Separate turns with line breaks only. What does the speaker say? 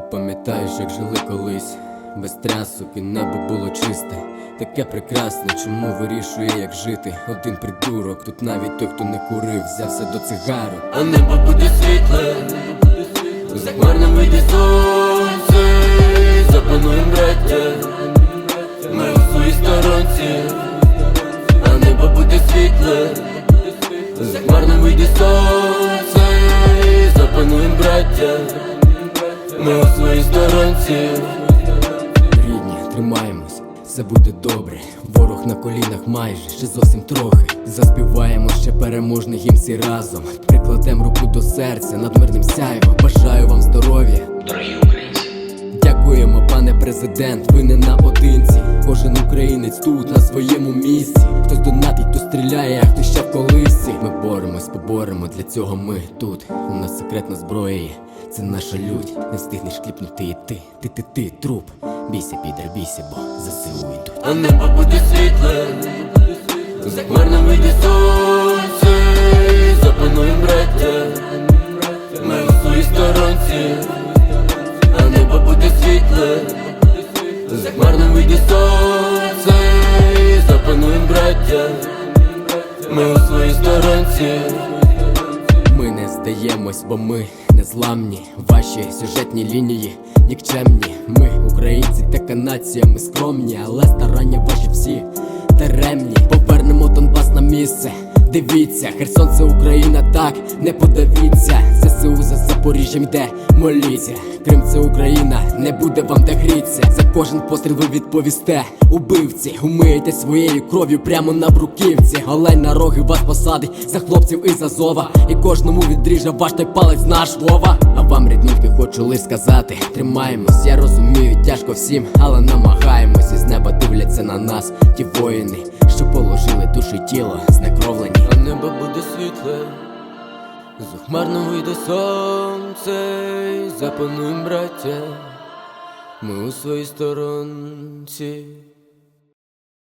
Пам'ятаєш, як жили колись, без трясок і небо було чисте, таке прекрасне, чому вирішує, як жити. Один придурок, тут навіть той, хто не курив, взявся до цигарок.
А небо буде світле, за хмарним вийде сонце, запануєм браття, ми у своїй сторонці, а небо буде світле, за хмарним вийде сонце, запануєм браття, ми у своїй сторонці.
Рідні, тримаємось, все буде добре. Ворог на колінах майже, ще зовсім трохи. Заспіваємо ще переможний гімн всі разом. Прикладем руку до серця над мирним сяйвом. Бажаю вам здоров'я.
Дорогі українці,
Дякуємо, пане президент, ви не наодинці. Кожен українець тут на своєму місці. Хтось стріляє, а хтось ще в колисці. Ми боремось, поборемо, для цього ми тут. У нас секретна зброя є, це наша лють. Не встигнеш кліпнути і ти, ти, ти, ти, труп. Бійся, підер, бійся, бо ЗСУ йдуть.
А небо буде світле, за хмарним вийде сонце, запануєм браття, ми у своїй сторонці, а небо буде світле, за вийде сонце, сторонці.
Ми не здаємось, бо ми незламні. Ваші сюжетні лінії нікчемні. Ми українці, така нація, ми скромні, але старання ваші всі даремні. Повернемо Донбас на місце. Дивіться, Херсон це Україна, так не подавіться. ЗСУ за Запоріжжям йде, моліться. Крим це Україна, не буде вам де гріться. За кожен постріл ви відповісте. Убивці, умиєте своєю кров'ю прямо на бруківці. Олень на роги вас посадить за хлопців і за зова. І кожному відріже ваш той палець наш Вова. А вам, рідненькі, хочу лиш сказати: тримаємось, я розумію, тяжко всім, але намагаємось. Із неба дивляться на нас ті воїни, що положили душу й тіло знекровлені.
Небо буде світле, захмарно вийде сонце, запануєм браття, ми у своїй сторонці.